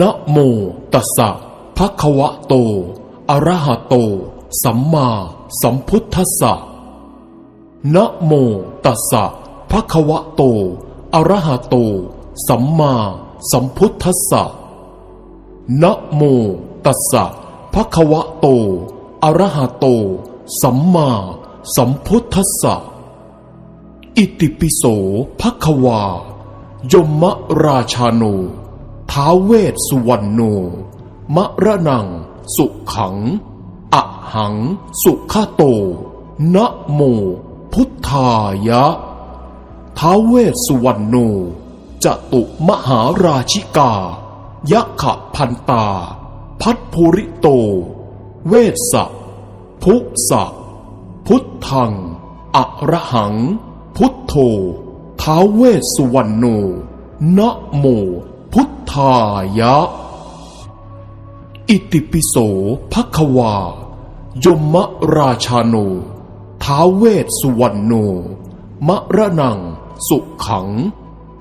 นะโมตัสสะภะคะวะโต อะระหะโต สัมมาสัมพุทธัสสะนะโมตัสสะภะคะวะโต อะระหะโต สัมมาสัมพุทธัสสะนะโมตัสสะภะคะวะโต อะระหะโต สัมมาสัมพุทธัสสะ อิติปิโสภะคะวายมะราชาโน ท้าเวสสุวรรณโน มะระนัง สุขัง อะหัง สุขะโต นะโม พุทธายะ ท้าเวสสุวรรณโน จตุมหาราชิกายักขะพันตา พัทภูริโต เวสสะภุสะพุทธังอะระหัง พุทโธท้าเวสสุวรรณโน นะโม ทายะ อิติปิโสภคะวา ยมะราชาโน ท้าเวสสุวรรณโน มะระนัง สุขัง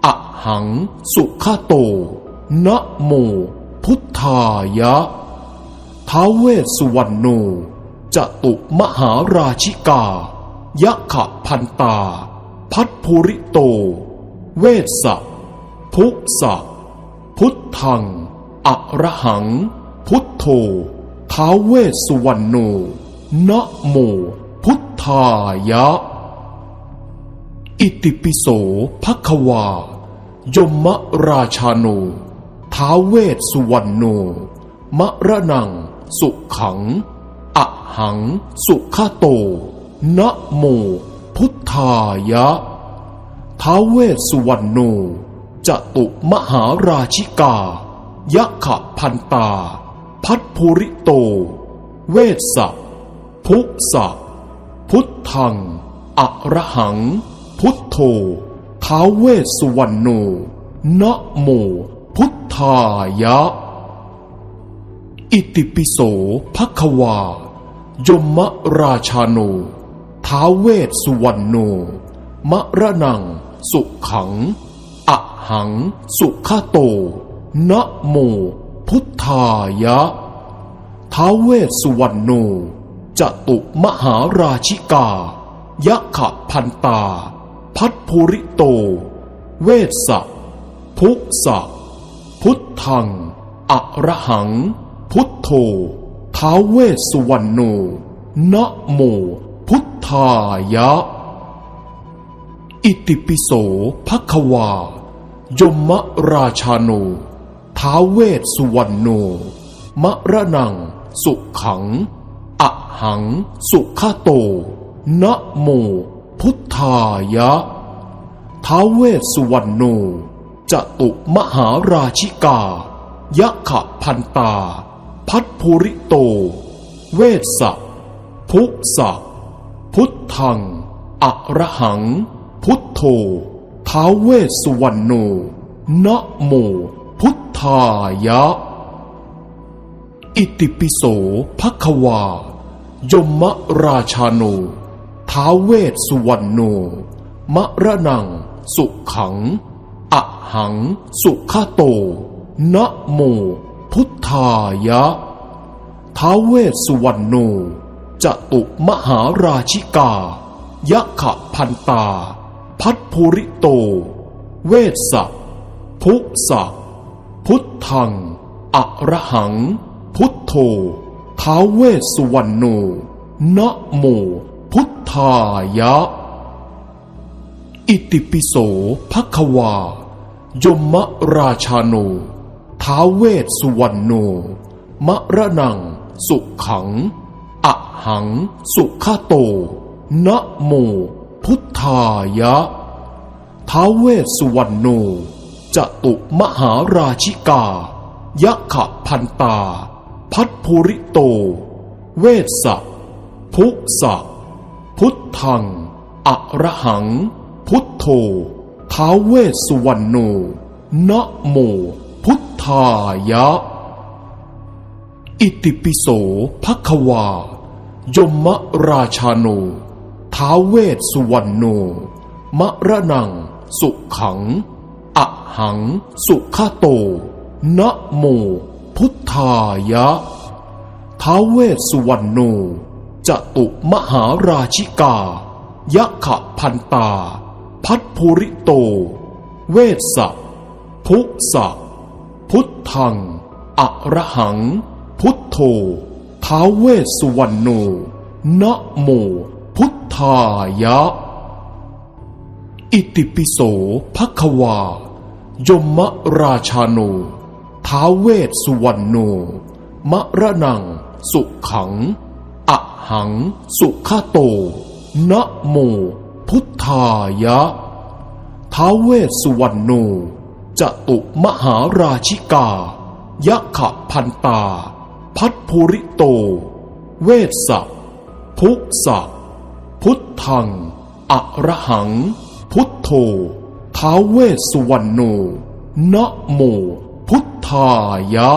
อะหัง สุขโต นะโม พุทธายะ ท้าเวสสุวรรณโนจตุมหาราชิกายักขะพันตา พัทภูริโต เวสสะ ภุสะ พุทธังอะระหัง พุทโธท้าเวสุวรรณโนนะโม พุทธายะ อิติปิโสภะคะวา ยมะราชาโนท้าเวสุวรรณโน มะระนัง สุขังอะหัง สุขโต นะโม พุทธายะท้าเวสสุวรรณโน จตุมหาราชิกายักขะพันตา พัทภูริโต เวสสะภุสะพุทธัง อระหัง พุทโธท้าวเวสสุวรรณโนนะโมพุทธายะ อิติปิโสภะคะวา ยมะราชาโนท้าวเวสสุวรรณโนมะระนัง สุขัง หัง สุขโต นะโม พุทธายะ ท้าเวสสุวรรณโน จตุมหาราชิกายักขะพันตา พัทภูริโต เวสสะภุสะพุทธัง อระหัง พุทโธ ท้าเวสสุวรรณโน นะโม พุทธายะอิติปิโสภะคะวา ยมะราชาโน ท้าเวสสุวรรณโนมะระนัง สุขัง อะหัง สุขโต นะโม พุทธายะ ท้าเวสสุวรรณโน จตุมหาราชิกายักขะพันตา พัทภูริโต เวสสะภุสะพุทธังอะระหัง พุทโธ ท้าวเวสสุวรรณโนนะโมพุทธายะ อิติปิโสภคะวา ยมะราชาโนท้าวเวสสุวรรณโน มะระนัง สุขัง อะหัง สุขโต นะโม พุทธายะ ท้าวเวสสุวรรณโน จตุมหาราชิกายักขะพันตา พัทภูริโต เวสสะภุสะพุทธัง อระหัง พุทโธท้าวเวสสุวรรณโนนะโมพุทธายะ อิติปิโสภะคะวา ยมะราชาโนท้าวเวสสุวรรณโน มะระนัง สุขังอะหัง สุขะโต นะโม พุทธายะท้าเวสสุวรรณโนจตุมหาราชิกายักขะพันตา พัทภูริโต เวสสะภุสะพุทธัง อระหัง พุทโธท้าเวสสุวรรณโนนะโมพุทธายะ อิติปิโสภะคะวายมราชาโน ท้าเวสสุวรรณโน มะระนัง สุขัง อะหัง สุขโต นะโม พุทธายะ ท้าเวสสุวรรณโน จตุมหาราชิกา ยะขะพันตา พัทภูริโต เวสสะพุสะพุทธัง อะระหัง พุทโธท้าเวสสุวรรณโน นะโม ทายะ อิติปิโสภควา ยมะราชาโน ท้าเวสสุวรรณโน มะระนัง สุขังอะหัง สุขโต นะโม พุทธายะ ท้าเวสสุวรรณโน จตุมหาราชิกา ยะขะพันตา พัทภูริโต เวสสะพุสะ พุทธัง อะระหัง พุทโธ ท้าวเวสสุวรรณโนนะโม พุทธายะ